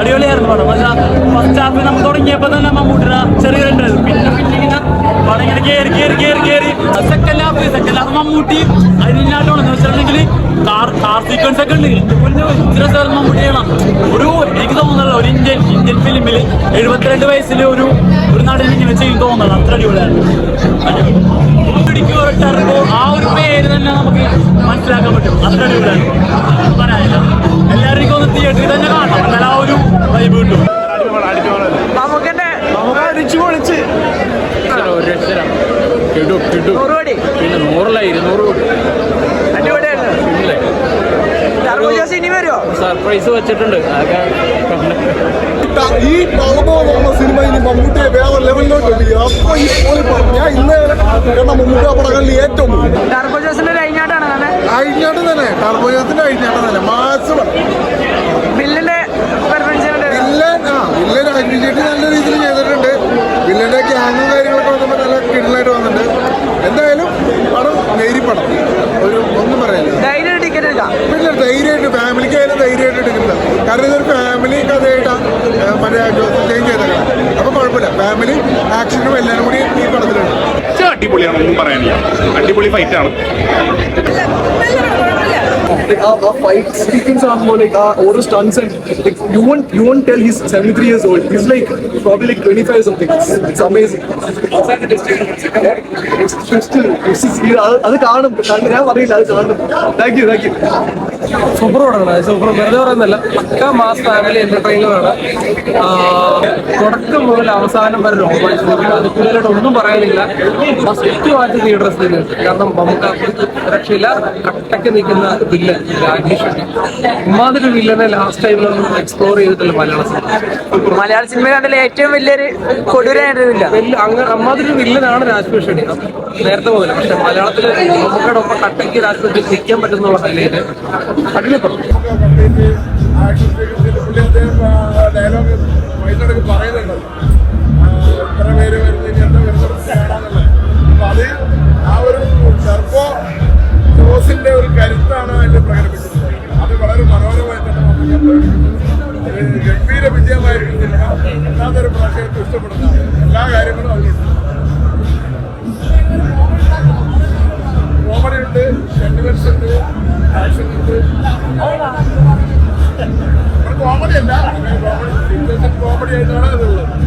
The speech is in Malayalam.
അടിപൊളിയായിരുന്നു പടം. ഫസ്റ്റ് ഹാഫ് നമ്മൾ തുടങ്ങിയപ്പോൾ തന്നെ മമ്മൂട്ടിയുടെ ചെറിയൊരുണ്ടായിരുന്നു പിന്നെ പിന്നെ ഇങ്ങനെ പടം ഇങ്ങനെ കയറി കയറി കയറി കയറി second half second half Mammootty അതിനായിട്ടാണ് എന്ന് വെച്ചിട്ടുണ്ടെങ്കിൽ കാർ കാർ സീക്വൻസ് ഒക്കെ ഉണ്ട്. ഇത്ര സ്ഥലം മമ്മൂട്ടി ചെയ്യണം. ഒരു എനിക്ക് തോന്നുന്നില്ല ഒരു ഇന്ത്യൻ ഇന്ത്യൻ ഫിലിമിൽ എഴുപത്തിരണ്ട് വയസ്സിൽ ഒരു ഒരു നടൻ ഇങ്ങനെ ചെയ്യും തോന്നുന്നത് അത്ര അടിപൊളിയായിരുന്നു. പിടിക്കോ ടെർബോ ആ ഒരു പേര് തന്നെ നമുക്ക് മനസ്സിലാക്കാൻ പറ്റും. അത്ര അടിപൊളിയായിരുന്നു. പറയാനില്ല. എല്ലാവർക്കും ഒന്ന് തിയേറ്ററിൽ തന്നെ കാണണം. വൈബ് കിട്ടും നമുക്കെന്നെ നമുക്ക് അടിച്ചു പൊളിച്ച്. ഒരു രക്ഷരം കിടു കിടു. നൂറ് കോടി. പിന്നെ നൂറല്ല ഇരുന്നൂറ് കോടി. ടർബോജോസ് ഇനി വരുമോ സർപ്രൈസ് വെച്ചിട്ടുണ്ട്. ഈ ടർബോ എന്ന് സിനിമ ഇനി മമ്മൂട്ടിയെ വേറെ ലെവലിലോട്ട് എത്തിക്കുക അപ്പൊ ഈ പോയി പറഞ്ഞു ഞാൻ ഇന്ന് കണ്ട മമ്മൂട്ടി പടങ്ങളിൽ ഏറ്റവും ടർബോജോസിന്റെ കഴിഞ്ഞാട്ടാണ് കാണാൻ അഴിഞ്ഞാട്ട് തന്നെ. ടർബോജത്തിന്റെ അഴിഞ്ഞാട്ട് തന്നെ. മാസ് പടം ഒരു ഒന്നും പറയാനില്ല. ധൈര്യമായിട്ട് ടിക്കറ്റ് എടുക്കാം പിന്നെ ധൈര്യമായിട്ട് ഫാമിലിക്കായാലും ധൈര്യമായിട്ട് എടുക്കുന്നത് കാരണം ഇതൊരു ഫാമിലി കഥയായിട്ടാണ് മറ്റേ ചേഞ്ച് ചെയ്തത് അപ്പോൾ കുഴപ്പമില്ല. ഫാമിലി ആക്ഷനും എല്ലാവരും കൂടി ഈ പടത്തിലുണ്ട്. അടിപൊളിയാണ് ഒന്നും പറയാനില്ല. അടിപൊളി ഫൈറ്റ് ആണ്. Like our, our fight. Sequence are more like our oral stunts and like you won't you won't tell he's 73 years old. He's like probably like 25 or something. It's, it's amazing. It's crystal. It's just, അത് അത് കാണും. കണ്ട് ഞാൻ പറയില്ല അത് കാണും. Thank you thank you super പടമാണ് സൂപ്പർ വെറുതെ പറയുന്നല്ല പക്ക മാസ് ഫാമിലി എന്റർടൈനറാണ് തുടക്കം മുതൽ അവസാനം വരെ റോമാൻസ് അത് കൂടുതലായിട്ട് ഒന്നും പറയാനില്ല. ഫസ്റ്റ് ആയിട്ട് തിയേറ്റർ കാരണം നമുക്ക് രക്ഷയില്ല. കട്ടയ്ക്ക് നിൽക്കുന്ന വില്ലൻ ഇമാതിരി വില്ലനെ ലാസ്റ്റ് ടൈമിലൊന്നും എക്സ്പ്ലോർ ചെയ്തിട്ടില്ല മലയാള സിനിമ മലയാള സിനിമ കണ്ടില്ല ഏറ്റവും വലിയൊരു കൊടൂരായിട്ടില്ല വലിയ അങ്ങനെ അമ്മാതിരി വില്ലനാണ് രാജ്പേഷ് ഷെട്ടി. നേരത്തെ പോലെ പക്ഷെ മലയാളത്തിൽ നമുക്കടെ ഒപ്പം കട്ടയ്ക്ക് രാജ്പൂർ നിൽക്കാൻ പറ്റുന്നുള്ള അടിമപ്പെട്ടു ഡയലോഗ് പറയുന്നുണ്ട് ഇത്ര പേര് ഏറ്റവും ഇഷ്ടപ്പെടുന്ന എല്ലാ കാര്യങ്ങളും അതിലുണ്ട്. കോമഡി ഉണ്ട് സെന്റിമെന്റ്സ് ഉണ്ട് ആക്ഷൻ ഉണ്ട്. കോമഡി അല്ല കോമഡി കോമഡി ആയിട്ടാണ് അതുള്ളത്